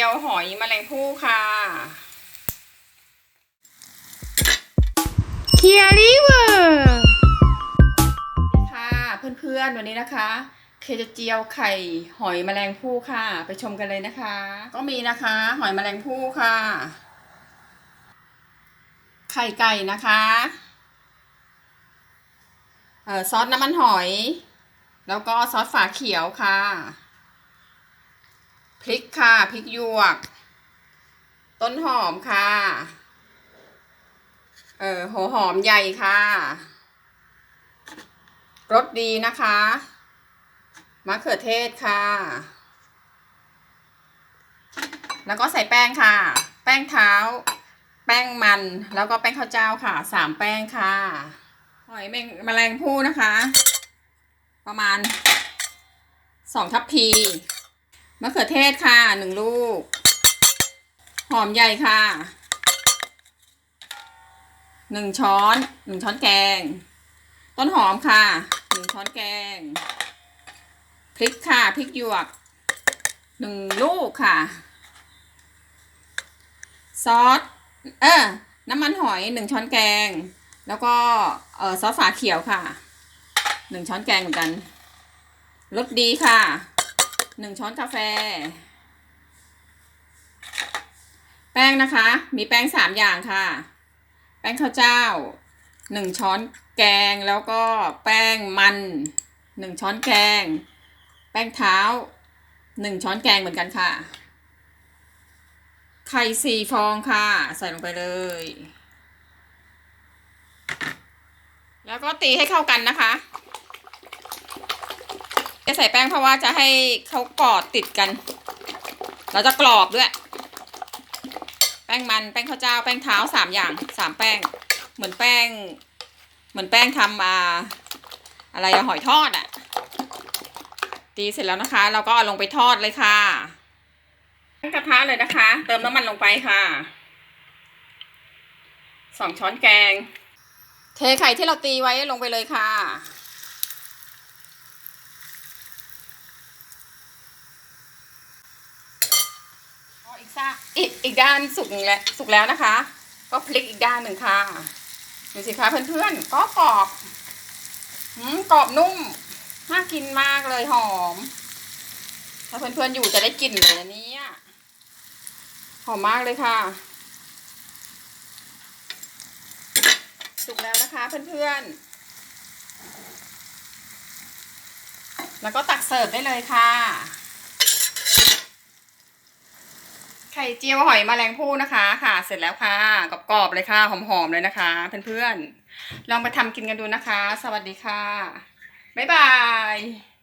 ยวหอยแมลงภู่ค่ะเคียริเวอร์ค่ะเพื่อนๆวันนี้นะคะ เคจะเจียวไข่หอยแมลงภู่ค่ะ ไปชมกันเลยนะคะ ก็มีนะคะ หอยแมลงภู่ค่ะ ไข่ไก่นะคะเอ่อซอสน้ำมันหอย แล้วก็ซอสฝาเขียวค่ะ พริกค่ะพริกหยวก ต้นหอมค่ะ เออหัวหอมใหญ่ค่ะรสดีนะคะมะเขือเทศค่ะ แล้วก็ใส่แป้งค่ะ แป้งเท้า แป้งมัน แล้วก็แป้งข้าวเจ้าค่ะ สามแป้งค่ะ หอยแมงแมลงภู่นะคะ ประมาณสองทัพพี มะเขือเทศค่ะหนึ่งลูก หอมใหญ่ค่ะหนึ่งช้อนหนึ่งช้อนแกง ต้นหอมค่ะหนึ่งช้อนแกง พริกค่ะพริกหยวกหนึ่งลูกค่ะ ซอสเออน้ำมันหอยหนึ่งช้อนแกง แล้วก็เออซอสฝาเขียวค่ะหนึ่งช้อนแกงเหมือนกันรสดีค่ะ หนึ่งช้อนกาแฟ แป้งนะคะ มีแป้งสามอย่างค่ะ แป้งข้าวเจ้าหนึ่งช้อนแกงแล้วก็แป้งมันหนึ่งช้อนแกง แป้งเท้าหนึ่งช้อนแกงเหมือนกันค่ะ ไข่สี่ฟองค่ะ ใส่ลงไปเลย แล้วก็ตีให้เข้ากันนะคะ จะใส่แป้งเพราะว่าจะให้เขากอดติดกัน เราจะกรอบด้วย แป้งมันแป้งข้าวเจ้า แป้งเท้าสามอย่างสามแป้ง เหมือนแป้ง เหมือนแป้งทำอ่าอะไรอะหอยทอดอะตีเสร็จแล้วนะคะ เราก็เอาลงไปทอดเลยค่ะตั้งกระทะเลยนะคะ เติมน้ำมันลงไปค่ะสองช้อนแกง เทไข่ที่เราตีไว้ลงไปเลยค่ะ อีกซะอีกอีกด้านสุกแล้วสุกแล้วนะคะ ก็พลิกอีกด้านหนึ่งค่ะดูสิคะเพื่อนๆก็กรอบอืมกรอบนุ่มน่ากินมากเลยหอม ถ้าเพื่อนๆอยู่จะได้กลิ่นเลยนะเนี่ยหอมมากเลยค่ะสุกแล้วนะคะเพื่อนๆ แล้วก็ตักเสิร์ฟได้เลยค่ะ ไข่ เจียวหอยแมลงภู่นะคะค่ะ เสร็จแล้วค่ะกรอบๆเลยค่ะหอมๆเลยนะคะ เพื่อนๆลองไปทำกินกันดูนะคะ สวัสดีค่ะบ๊ายบาย